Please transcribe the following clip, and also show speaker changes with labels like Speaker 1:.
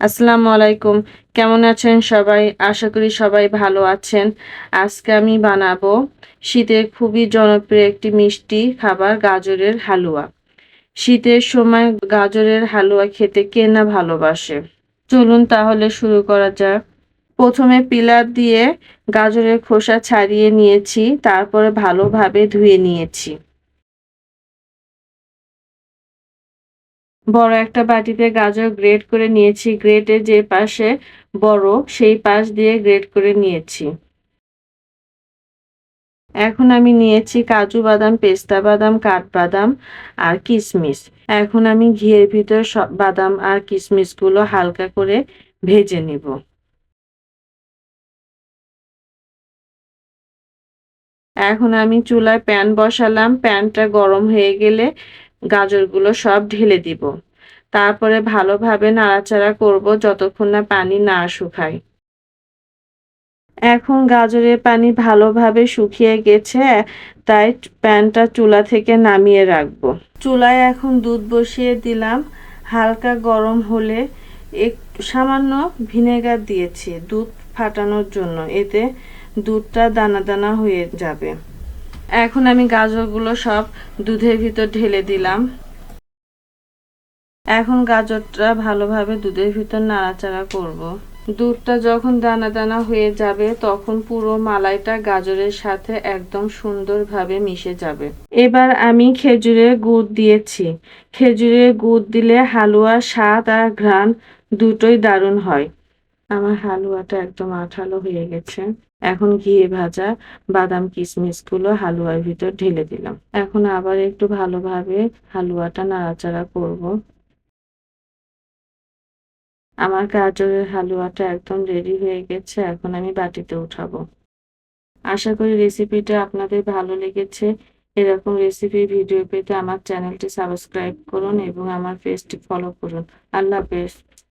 Speaker 1: আসসালামু আলাইকুম। কেমন আছেন সবাই? আশা করি সবাই ভালো আছেন। আজকে আমি বানাবো শীতের খুবই জনপ্রিয় একটি মিষ্টি খাবার, গাজরের হালুয়া। শীতের সময় গাজরের হালুয়া খেতে কে না ভালোবাসে? চলুন তাহলে শুরু করা যাক। প্রথমে পিলার দিয়ে গাজরের খোসা ছাড়িয়ে নিয়েছি, তারপরে ভালোভাবে ধুয়ে নিয়েছি। বড় একটা বাটিতে গাজর গ্রেট করে নিয়েছি। গ্রেটের যে পাশে বড়, সেই পাশ দিয়ে গ্রেট করে নিয়েছি। এখন আমি নিয়েছি কাজু বাদাম, পেস্তা বাদাম কাঠবাদাম আর কিশমিশ এখন আমি ঘিয়ের ভিতর সব বাদাম আর কিশমিশগুলো হালকা করে ভেজে নিব। এখন আমি চুলায় প্যান বসালাম। প্যানটা গরম হয়ে গেলে গাজরগুলো সব ঢেলে দিব। তারপরে ভালোভাবে নাড়াচাড়া করব যতক্ষণ না পানি না শুকায়। এখন গাজরের পানি ভালোভাবে শুকিয়ে গেছে, তাই প্যানটা চুলা থেকে নামিয়ে রাখব। চুলায় এখন দুধ বসিয়ে দিলাম। হালকা গরম হলে এক সামান্য ভিনেগার দিয়েছি দুধ ফাটানোর জন্য। এতে দুধটা দানা দানা হয়ে যাবে। এখন আমি গাজরগুলো সব দুধের ভিতর ঢেলে দিলাম। এখন গাজরটা ভালোভাবে দুধের ভিতর নাড়াচাড়া করব। দুধটা যখন দানা দানা হয়ে যাবে, তখন পুরো মালাইটা গাজরের সাথে একদম সুন্দরভাবে মিশে যাবে। এবার আমি খেজুরের গুড় দিয়েছি। খেজুরের গুড় দিলে হালুয়া স্বাদ আর ঘ্রাণ দুটোই দারুণ হয়। আমার হালুয়াটা একদম আঠালো হয়ে গেছে। এখন ঘিয়ে ভাজা, বাদাম কিশমিশগুলো হালুয়ার ভিতর ঢেলে দিলাম। এখন আবার একটু ভালোভাবে হালুয়াটা নাড়াচাড়া করব। আমার গাজরের হালুয়াটা একদম রেডি হয়ে গেছে, এখন আমি বাটিতে উঠাবো। আশা করি রেসিপিটা আপনাদের ভালো লেগেছে। এরকম রেসিপি ভিডিও পেতে আমার চ্যানেলটি সাবস্ক্রাইব করুন এবং আমার পেজটি ফলো করুন। আল্লাহ হাফেজ।